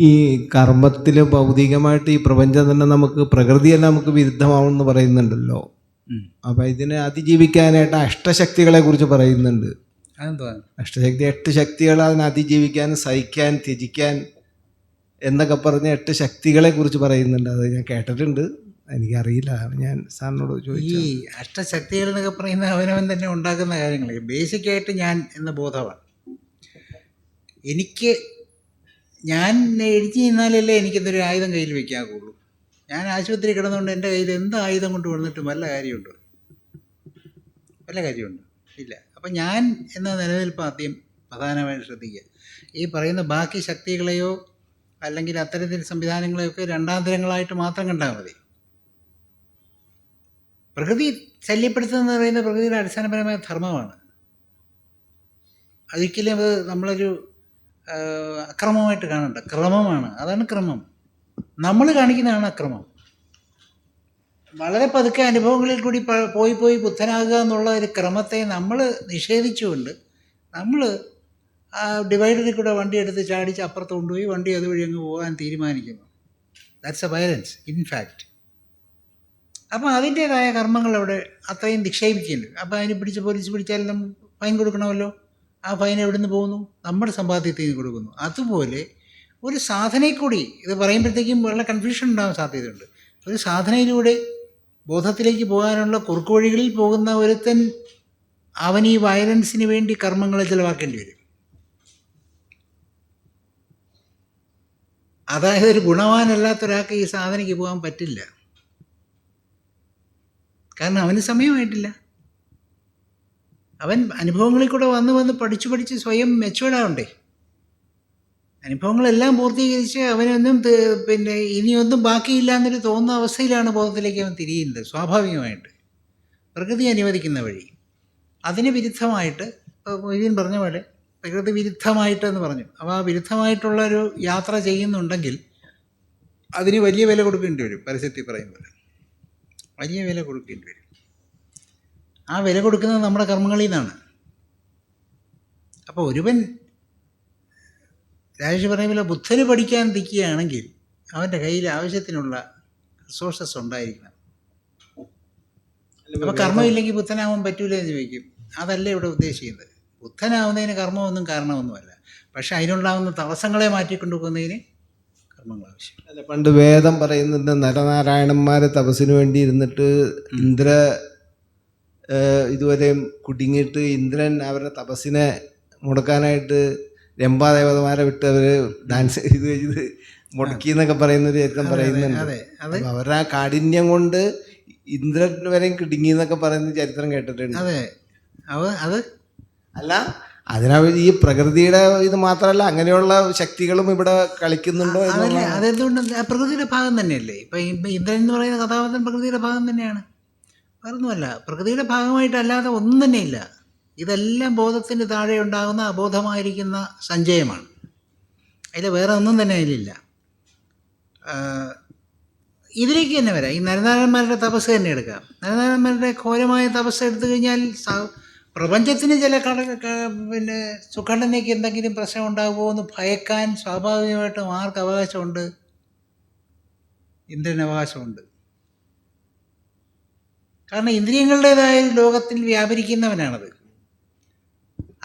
ഈ കർമ്മത്തിൽ ഭൗതികമായിട്ട് ഈ പ്രപഞ്ചം തന്നെ നമുക്ക് പ്രകൃതിയെല്ലാം നമുക്ക് വിരുദ്ധമാവുമെന്ന് പറയുന്നുണ്ടല്ലോ. അപ്പൊ ഇതിനെ അതിജീവിക്കാനായിട്ട് അഷ്ടശക്തികളെ കുറിച്ച് പറയുന്നുണ്ട്. അഷ്ടശക്തി എട്ട് ശക്തികൾ അതിനെ അതിജീവിക്കാൻ സഹിക്കാൻ ത്യജിക്കാൻ എന്നൊക്കെ പറഞ്ഞ എട്ട് ശക്തികളെ കുറിച്ച് പറയുന്നുണ്ട്. അത് ഞാൻ കേട്ടിട്ടുണ്ട്. എനിക്കറിയില്ല. ഞാൻ സാറിനോട് ചോദിച്ചു ഈ അഷ്ടശക്തികൾ എന്നൊക്കെ പറയുന്ന അവനവൻ തന്നെ ഉണ്ടാക്കുന്ന കാര്യങ്ങൾ ബേസിക്കായിട്ട് ഞാൻ എന്ന ബോധമാണ് എനിക്ക് ഞാൻ എഴുതി നിന്നാലല്ലേ എനിക്കെന്തൊരു ആയുധം കയ്യിൽ വെക്കാകുള്ളൂ ഞാൻ ആശുപത്രി കിടന്നുകൊണ്ട് എന്റെ കയ്യിൽ എന്ത് ആയുധം കൊണ്ട് വന്നിട്ടും വല്ല കാര്യമുണ്ടോ? വല്ല കാര്യമുണ്ടോ? ഇല്ല. അപ്പം ഞാൻ എന്ന നിലനിൽപ്പ് ആദ്യം പ്രധാനമായും ശ്രദ്ധിക്കുക. ഈ പറയുന്ന ബാക്കി ശക്തികളെയോ അല്ലെങ്കിൽ അത്തരത്തിൽ സംവിധാനങ്ങളെയൊക്കെ രണ്ടാന്തരങ്ങളായിട്ട് മാത്രം കണ്ടാൽ മതി. പ്രകൃതി ശല്യപ്പെടുത്തുക എന്ന് പറയുന്നത് പ്രകൃതിയുടെ അടിസ്ഥാനപരമായ ധർമ്മമാണ്. അതൊരിക്കലും അത് നമ്മളൊരു അക്രമമായിട്ട് കാണണ്ട. ക്രമമാണ്. അതാണ് ക്രമം. നമ്മൾ കാണിക്കുന്നതാണ് അക്രമം. വളരെ പതുക്കെ അനുഭവങ്ങളിൽ കൂടി പോയി പോയി ബുദ്ധനാകുക എന്നുള്ള ഒരു ക്രമത്തെ നമ്മൾ നിഷേധിച്ചുകൊണ്ട് നമ്മൾ ആ ഡിവൈഡറിൽ കൂടെ വണ്ടി എടുത്ത് ചാടിച്ച് അപ്പുറത്ത് കൊണ്ടുപോയി വണ്ടി അതുവഴി അങ്ങ് പോകാൻ തീരുമാനിക്കുന്നു. ദാറ്റ്സ് എ വയലൻസ് ഇൻഫാക്റ്റ് അപ്പോൾ അതിന്റേതായ കർമ്മങ്ങൾ അവിടെ അത്രയും നിക്ഷേപിക്കുന്നുണ്ട് അപ്പോൾ അതിന് പിടിച്ച് പോലീസ് പിടിച്ചാലും ഫൈൻ കൊടുക്കണമല്ലോ? ആ ഫൈൻ എവിടെ നിന്ന് പോകുന്നു? നമ്മുടെ സമ്പാദ്യത്തിൽ നിന്ന് കൊടുക്കുന്നു. അതുപോലെ ഒരു സാധനയിൽ കൂടി ഇത് പറയുമ്പോഴത്തേക്കും വളരെ കൺഫ്യൂഷൻ ഉണ്ടാകാൻ സാധ്യതയുണ്ട്. ഒരു സാധനയിലൂടെ ബോധത്തിലേക്ക് പോകാനുള്ള കുറുക്കു വഴികളിൽ പോകുന്ന ഒരുത്തൻ അവൻ ഈ വയലൻസിന് വേണ്ടി കർമ്മങ്ങളെ ചിലവാക്കേണ്ടി വരും. അതായത് ഒരു ഗുണവാനല്ലാത്ത ഒരാൾക്ക് ഈ സാധനയ്ക്ക് പോകാൻ പറ്റില്ല. കാരണം അവന് സമയമായിട്ടില്ല. അവൻ അനുഭവങ്ങളിൽ കൂടെ വന്ന് വന്ന് പഠിച്ചു പഠിച്ച് സ്വയം മെച്ചുവേർഡാവണ്ടേ അനുഭവങ്ങളെല്ലാം പൂർത്തീകരിച്ച് അവനൊന്നും പിന്നെ ഇനിയൊന്നും ബാക്കിയില്ല എന്നൊരു തോന്നുന്ന അവസ്ഥയിലാണ് ബോധത്തിലേക്ക് അവൻ തിരിയുന്നത് സ്വാഭാവികമായിട്ട്. പ്രകൃതി അനുവദിക്കുന്ന വഴി. അതിന് വിരുദ്ധമായിട്ട് ഇപ്പോൾ മൊയ്തീൻ പറഞ്ഞ പോലെ പ്രകൃതി വിരുദ്ധമായിട്ട് എന്ന് പറഞ്ഞു. അപ്പോൾ ആ വിരുദ്ധമായിട്ടുള്ളൊരു യാത്ര ചെയ്യുന്നുണ്ടെങ്കിൽ അതിന് വലിയ വില കൊടുക്കേണ്ടി വരും പരസ്യത്തിൽ പറയുമ്പോൾ വലിയ വില കൊടുക്കേണ്ടി വരും. ആ വില കൊടുക്കുന്നത് നമ്മുടെ കർമ്മങ്ങളിൽ നിന്നാണ് അപ്പോൾ ഒരുവൻ രാജേഷ് പറയുന്ന പോലെ ബുദ്ധന് പഠിക്കാൻ നിൽക്കുകയാണെങ്കിൽ അവന്റെ കയ്യിൽ ആവശ്യത്തിനുള്ള റിസോഴ്സസ് ഉണ്ടായിരിക്കണം. അപ്പോൾ കർമ്മമില്ലെങ്കിൽ ബുദ്ധനാവാൻ പറ്റൂല എന്ന് ചോദിക്കും. അതല്ല ഇവിടെ ഉദ്ദേശിക്കുന്നത്? ബുദ്ധനാവുന്നതിന് കർമ്മമൊന്നും കാരണമൊന്നുമല്ല. പക്ഷെ അതിനുണ്ടാകുന്ന തടസ്സങ്ങളെ മാറ്റിക്കൊണ്ടു പോകുന്നതിന് കർമ്മങ്ങൾ ആവശ്യം അല്ല പണ്ട് വേദം പറയുന്നുണ്ട് നരനാരായണന്മാരെ തപസ്സിന് വേണ്ടി ഇരുന്നിട്ട് ഇന്ദ്ര ഏഹ്, ഇതുവരെ കുടുങ്ങിയിട്ട് ഇന്ദ്രൻ അവരുടെ തപസ്സിനെ മുടക്കാനായിട്ട് രംഭാദേവതമാരെ വിട്ട് അവർ ഡാൻസ് ചെയ്ത് ചെയ്ത് മുടക്കി എന്നൊക്കെ പറയുന്ന ഒരു ചരിത്രം പറയുന്നുണ്ട്. അവരുടെ ആ കാഠിന്യം കൊണ്ട് ഇന്ദ്രൻ വരെയും കിടുങ്ങി എന്നൊക്കെ പറയുന്ന ചരിത്രം കേട്ടിട്ടുണ്ട്. അതെ. അത്? അല്ല അതിനാ ഈ പ്രകൃതിയുടെ ഇത് മാത്രമല്ല അങ്ങനെയുള്ള ശക്തികളും ഇവിടെ കളിക്കുന്നുണ്ടോ അതെന്തുകൊണ്ട് പ്രകൃതിയുടെ ഭാഗം തന്നെയല്ലേ? ഇപ്പം ഇന്ദ്രൻ എന്ന് പറയുന്ന കഥാപാത്രം പ്രകൃതിയുടെ ഭാഗം തന്നെയാണ്. വേറൊന്നുമല്ല പ്രകൃതിയുടെ ഭാഗമായിട്ടല്ലാതെ ഒന്നും തന്നെയില്ല ഇതെല്ലാം ബോധത്തിന് താഴെ ഉണ്ടാകുന്ന അബോധമായിരിക്കുന്ന സഞ്ചയമാണ്. അതിൽ വേറെ ഒന്നും തന്നെ അതിലില്ല. ഇതിലേക്ക് തന്നെ വരാം. ഈ നരനാരന്മാരുടെ തപസ് തന്നെ എടുക്കാം. നരനാരന്മാരുടെ ഘോരമായ തപസ് എടുത്തു കഴിഞ്ഞാൽ പ്രപഞ്ചത്തിന് ചില കട പിന്നെ സുഖണ്ഡനയ്ക്ക് എന്തെങ്കിലും പ്രശ്നം ഉണ്ടാകുമോ എന്ന് ഭയക്കാൻ സ്വാഭാവികമായിട്ടും ആർക്ക് അവകാശമുണ്ട്? ഇന്ദ്രന് അവകാശമുണ്ട്. കാരണം ഇന്ദ്രിയങ്ങളുടേതായ ലോകത്തിൽ വ്യാപരിക്കുന്നവനാണത്.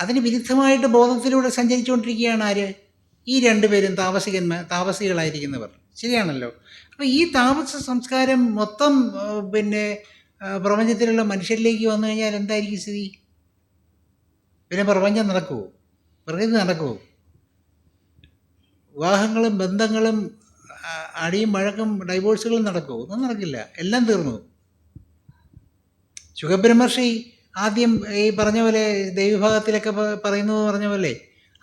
അതിന് വിരുദ്ധമായിട്ട് ബോധത്തിലൂടെ സഞ്ചരിച്ചുകൊണ്ടിരിക്കുകയാണ് ആര്? ഈ രണ്ടുപേരും താമസികന്മാർ താമസികളായിരിക്കുന്നവർ. ശരിയാണല്ലോ. അപ്പോൾ ഈ താമസ സംസ്കാരം മൊത്തം പിന്നെ പ്രപഞ്ചത്തിലുള്ള മനുഷ്യരിലേക്ക് വന്നു കഴിഞ്ഞാൽ എന്തായിരിക്കും സ്ഥിതി? പിന്നെ പ്രപഞ്ചം നടക്കുമോ പ്രകൃതി നടക്കുമോ വിവാഹങ്ങളും ബന്ധങ്ങളും അടിയും വഴക്കും ഡൈവോഴ്സുകളും നടക്കുമോ ഒന്നും നടക്കില്ല. എല്ലാം തീർന്നു. ശുഖബ്രഹ്മർഷി ആദ്യം ഈ പറഞ്ഞ പോലെ ദൈവഭാഗത്തിലൊക്കെ പറയുന്നത് പറഞ്ഞ പോലെ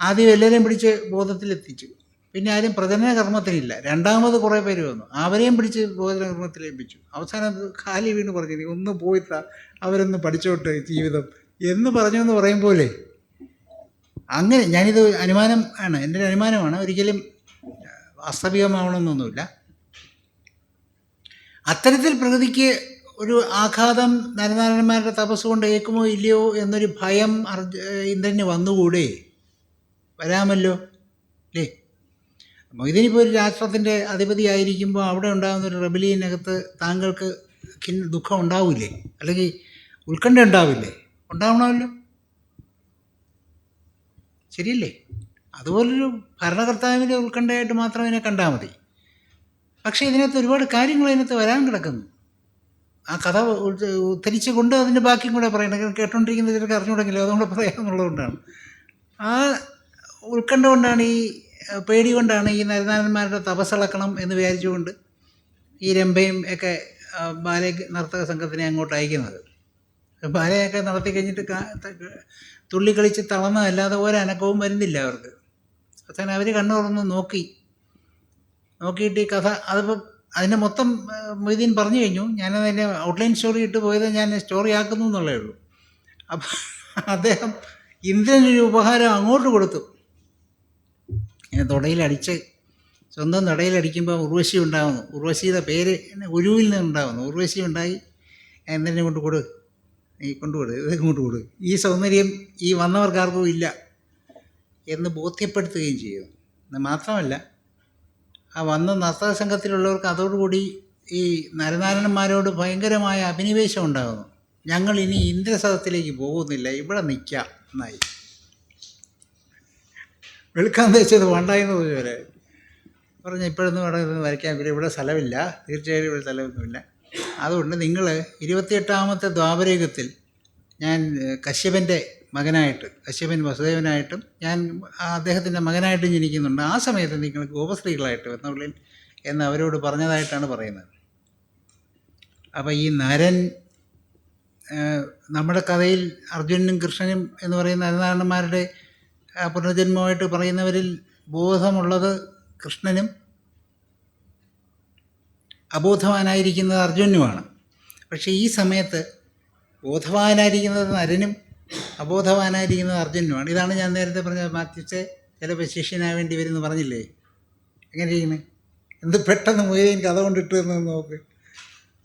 ആദ്യം എല്ലാവരെയും പിടിച്ച് ബോധത്തിലെത്തിച്ചു. പിന്നെ ആരും പ്രജനന കർമ്മത്തിനില്ല രണ്ടാമത് കുറേ പേര് വന്നു. അവരെയും പിടിച്ച് ബോധന കർമ്മത്തിലേപ്പിച്ചു അവസാനം ഖാലി വീണ് പറഞ്ഞു "നീ ഒന്ന് പോയിട്ട അവരൊന്ന് പഠിച്ചോട്ടെ ജീവിതം. എന്ന് പറഞ്ഞു എന്ന് പറയും പോലെ അങ്ങനെ ഞാനിത് അനുമാനം ആണ് എന്റെ ഒരു അനുമാനമാണ്. ഒരിക്കലും വാസ്തവികമാവണമെന്നൊന്നുമില്ല. അത്തരത്തിൽ പ്രകൃതിക്ക് ഒരു ആഘാതം നരനാരന്മാരുടെ തപസ് കൊണ്ട് ഏൽക്കുമോ ഇല്ലയോ എന്നൊരു ഭയം ഇന്ദ്രന് വന്നുകൂടെ? വരാമല്ലോ അല്ലേ? അപ്പോൾ ഇതിനിപ്പോൾ ഒരു രാഷ്ട്രത്തിന്റെ അധിപതിയായിരിക്കുമ്പോൾ അവിടെ ഉണ്ടാകുന്ന ഒരു റെബലിയനകത്ത് താങ്കൾക്ക് ദുഃഖം ഉണ്ടാവില്ലേ അല്ലെങ്കിൽ ഉത്കണ്ഠ ഉണ്ടാവില്ലേ? ഉണ്ടാവണമല്ലോ. ശരിയല്ലേ? അതുപോലൊരു ഭരണകർത്താവിന്റെ ഉത്കണ്ഠയായിട്ട് മാത്രം ഇതിനെ കണ്ടാൽ മതി. പക്ഷേ ഇതിനകത്ത് ഒരുപാട് കാര്യങ്ങൾ ഇതിനകത്ത് വരാൻ കിടക്കുന്നു. ആ കഥ ഉദ്ധരിച്ചു കൊണ്ട് അതിന്റെ ബാക്കിയും കൂടെ പറയണം. കേട്ടോണ്ടിരിക്കുന്ന ചിലർക്ക് അറിഞ്ഞുകൂടെങ്കിലും അതുകൊണ്ട് പറയാമെന്നുള്ളതുകൊണ്ടാണ് ആ ഉത്കണ്ഠ കൊണ്ടാണ് ഈ പേടി കൊണ്ടാണ് ഈ നരനാഥന്മാരുടെ തപസ്സളക്കണം എന്ന് വിചാരിച്ചുകൊണ്ട് ഈ രംഭയും ഒക്കെ ബാലെ നർത്തക സംഘത്തിനെ അങ്ങോട്ട് അയക്കുന്നത്. ബാലയൊക്കെ നടത്തി കഴിഞ്ഞിട്ട് തുള്ളി കളിച്ച് തളർന്നതല്ലാതെ ഒരു അനക്കവും വരുന്നില്ല അവർക്ക്. അവസാനം അവർ കണ്ണു തുറന്ന് നോക്കി. നോക്കിയിട്ട് ഈ കഥ അതിപ്പോൾ അതിന്റെ മൊത്തം മൊയ്തീൻ പറഞ്ഞു കഴിഞ്ഞു. ഞാനതിന്റെ ഔട്ട്ലൈൻ സ്റ്റോറി ഇട്ട് പോയത് ഞാൻ സ്റ്റോറി ആക്കുന്നു എന്നുള്ളേ ഉള്ളൂ. അപ്പം അദ്ദേഹം ഇന്ദ്രനൊരു ഉപഹാരം അങ്ങോട്ട് കൊടുത്തു. തുടയിലടിച്ച് സ്വന്തം തുടയിലടിക്കുമ്പോൾ ഉർവശി ഉണ്ടാകുന്നു ഉർവശിയുടെ പേര് ഉരുവിൽ നിന്നുണ്ടാകുന്നു ഉർവശി ഉണ്ടായി ഇന്ദ്രനെ കൊണ്ട് കൊടു. നീ കൊണ്ടുകൊടു ഇത് കൊണ്ട് കൊടു. ഈ സൗന്ദര്യം ഈ വന്നവർക്കാർക്കും ഇല്ല എന്ന് ബോധ്യപ്പെടുത്തുകയും ചെയ്യുന്നു. മാത്രമല്ല വന്ന നർത്തക സംഘത്തിലുള്ളവർക്ക് അതോടുകൂടി ഈ നരനാരായണന്മാരോട് ഭയങ്കരമായ അഭിനിവേശം ഉണ്ടാകുന്നു. ഞങ്ങൾ ഇനി ഇന്ദ്രസദത്തിലേക്ക് പോകുന്നില്ല ഇവിടെ നിൽക്കാം എന്നായി. വെളുക്കാൻ തേച്ചത് വേണ്ടായെന്ന് പോലെ. പറഞ്ഞു ഇപ്പോഴൊന്നും ഇവിടെ നിന്ന് വരയ്ക്കാൻ ഇവിടെ ഇവിടെ സ്ഥലമില്ല. തീർച്ചയായും ഇവിടെ സ്ഥലമൊന്നുമില്ല. അതുകൊണ്ട് നിങ്ങൾ ഇരുപത്തിയെട്ടാമത്തെ ദ്വാപരയുഗത്തിൽ ഞാൻ കശ്യപന്റെ മകനായിട്ട് കശ്യപൻ വസുദേവനായിട്ടും ഞാൻ അദ്ദേഹത്തിന്റെ മകനായിട്ടും ജനിക്കുന്നുണ്ട്. ആ സമയത്ത് നിങ്ങൾ ഗോപസ്ത്രീകളായിട്ട് വന്നുള്ളിൽ എന്ന് അവരോട് പറഞ്ഞതായിട്ടാണ് പറയുന്നത്. അപ്പോൾ ഈ നരൻ നമ്മുടെ കഥയിൽ അർജുനനും കൃഷ്ണനും എന്ന് പറയുന്ന നരനാരായണന്മാരുടെ പുനർജന്മമായിട്ട് പറയുന്നവരിൽ ബോധമുള്ളത് കൃഷ്ണനും അബോധവാനായിരിക്കുന്നത് അർജുനുമാണ് പക്ഷേ ഈ സമയത്ത് ബോധവാനായിരിക്കുന്നത് നരനും അബോധവാനായിരിക്കുന്നത് അർജുനുമാണ്. ഇതാണ് ഞാൻ നേരത്തെ പറഞ്ഞ മാത്യുസെ ചിലപ്പോൾ ശിഷ്യനാവേണ്ടി വരുമെന്ന് പറഞ്ഞില്ലേ? എങ്ങനെ ഇരിക്കുന്നത് എന്ത് പെട്ടെന്ന് മുയലും കഥ കൊണ്ടിട്ട് എന്ന് നോക്ക്.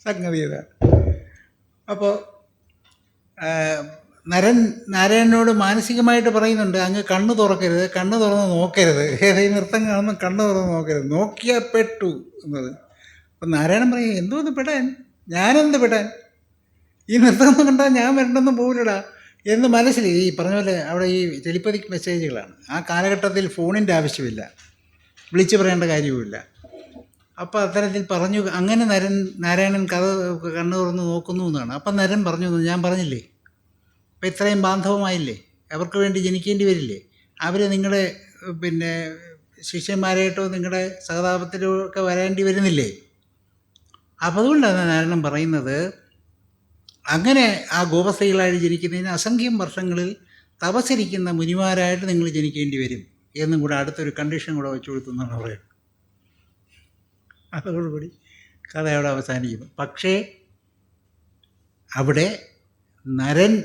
സംഗതി ഇതാണ് അപ്പോൾ നരൻ നാരായണനോട് മാനസികമായിട്ട് പറയുന്നുണ്ട് അങ്ങ് കണ്ണ് തുറക്കരുത് കണ്ണ് തുറന്ന് നോക്കരുത്. ഏതെങ്കിലും നൃത്തം കാണുമ്പോൾ കണ്ണ് തുറന്ന് നോക്കരുത്. നോക്കിയാൽ പെട്ടു എന്നത്. അപ്പം നാരായണൻ പറയും എന്തോന്ന് പെടാൻ? ഞാനെന്ത് പെടാൻ? ഈ നൃത്തം കണ്ടാൽ ഞാൻ വരണ്ടെന്നും പോകില്ലടാ എന്ന് മനസ്സിൽ ഈ പറഞ്ഞ പോലെ അവിടെ ഈ ടെലിപ്പതിക് മെസ്സേജുകളാണ്. ആ കാലഘട്ടത്തിൽ ഫോണിന്റെ ആവശ്യമില്ല. വിളിച്ചു പറയേണ്ട കാര്യവുമില്ല. അപ്പോൾ അത്തരത്തിൽ പറഞ്ഞു അങ്ങനെ നരൻ നാരായണൻ കഥ കണ്ണു തുറന്ന് നോക്കുന്നു എന്നാണ്. അപ്പം നരൻ പറഞ്ഞു ഞാൻ പറഞ്ഞില്ലേ? അപ്പം ഇത്രയും ബാന്ധവമായില്ലേ? അവർക്ക് വേണ്ടി ജനിക്കേണ്ടി വരില്ലേ? അവർ നിങ്ങളുടെ പിന്നെ ശിഷ്യന്മാരായിട്ടോ നിങ്ങളുടെ സഹതാപത്തിലോ ഒക്കെ വരേണ്ടി വരുന്നില്ലേ? അപ്പം അതുകൊണ്ടാണ് നാരായണൻ പറയുന്നത് അങ്ങനെ ആ ഗോപസ്ത്രീകളായിട്ട് ജനിക്കുന്നതിന് അസംഖ്യം വർഷങ്ങളിൽ തപസരിക്കുന്ന മുനിമാരായിട്ട് നിങ്ങൾ ജനിക്കേണ്ടി വരും എന്നും കൂടെ അടുത്തൊരു കണ്ടീഷൻ കൂടെ വെച്ചു കൊടുത്തെന്നാണ് പറയുന്നത്. അതോടുകൂടി കഥ അവിടെ അവസാനിക്കുന്നു. പക്ഷേ അവിടെ നരൻ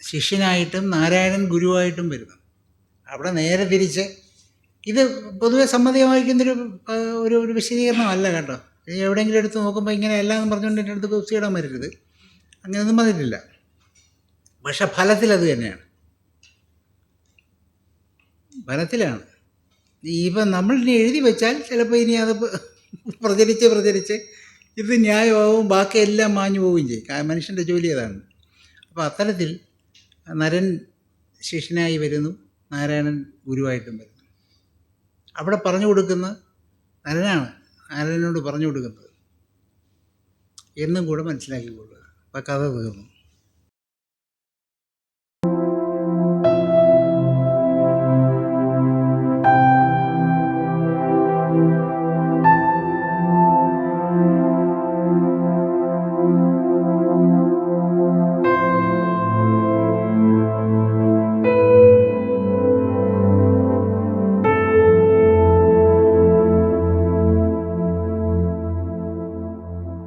ശിഷ്യനായിട്ടും നാരായണൻ ഗുരുവായിട്ടും വരുന്നു. അവിടെ നേരെ തിരിച്ച് ഇത് പൊതുവെ സമ്മതമായിരിക്കുന്നൊരു ഒരു ഒരു വിശദീകരണമല്ല കേട്ടോ. എവിടെയെങ്കിലും എടുത്ത് നോക്കുമ്പോൾ ഇങ്ങനെ എല്ലാം പറഞ്ഞുകൊണ്ട് എന്റെ അടുത്ത് കുസ്തിയിടാൻ വരരുത്. അങ്ങനെയൊന്നും വന്നിട്ടില്ല പക്ഷെ ഫലത്തിൽ അത് തന്നെയാണ്. ഫലത്തിലാണ്. ഇപ്പം നമ്മൾ ഇനി എഴുതി വെച്ചാൽ ചിലപ്പോൾ ഇനി അത് പ്രചരിച്ച് പ്രചരിച്ച് ഇത് ന്യായമാവും ബാക്കി എല്ലാം മാഞ്ഞു പോവുകയും ചെയ്യും. മനുഷ്യന്റെ ജോലി അതാണ്. അപ്പോൾ അത്തരത്തിൽ നരൻ ശിഷ്യനായി വരുന്നു. നാരായണൻ ഗുരുവായിട്ടും വരുന്നു. അവിടെ പറഞ്ഞു കൊടുക്കുന്ന നരനാണ് നാരായണനോട് പറഞ്ഞു കൊടുക്കുന്നത്. എന്നും കൂടെ മനസ്സിലാക്കിക്കൊള്ളുക അപ്പോൾ കഥ തീർന്നു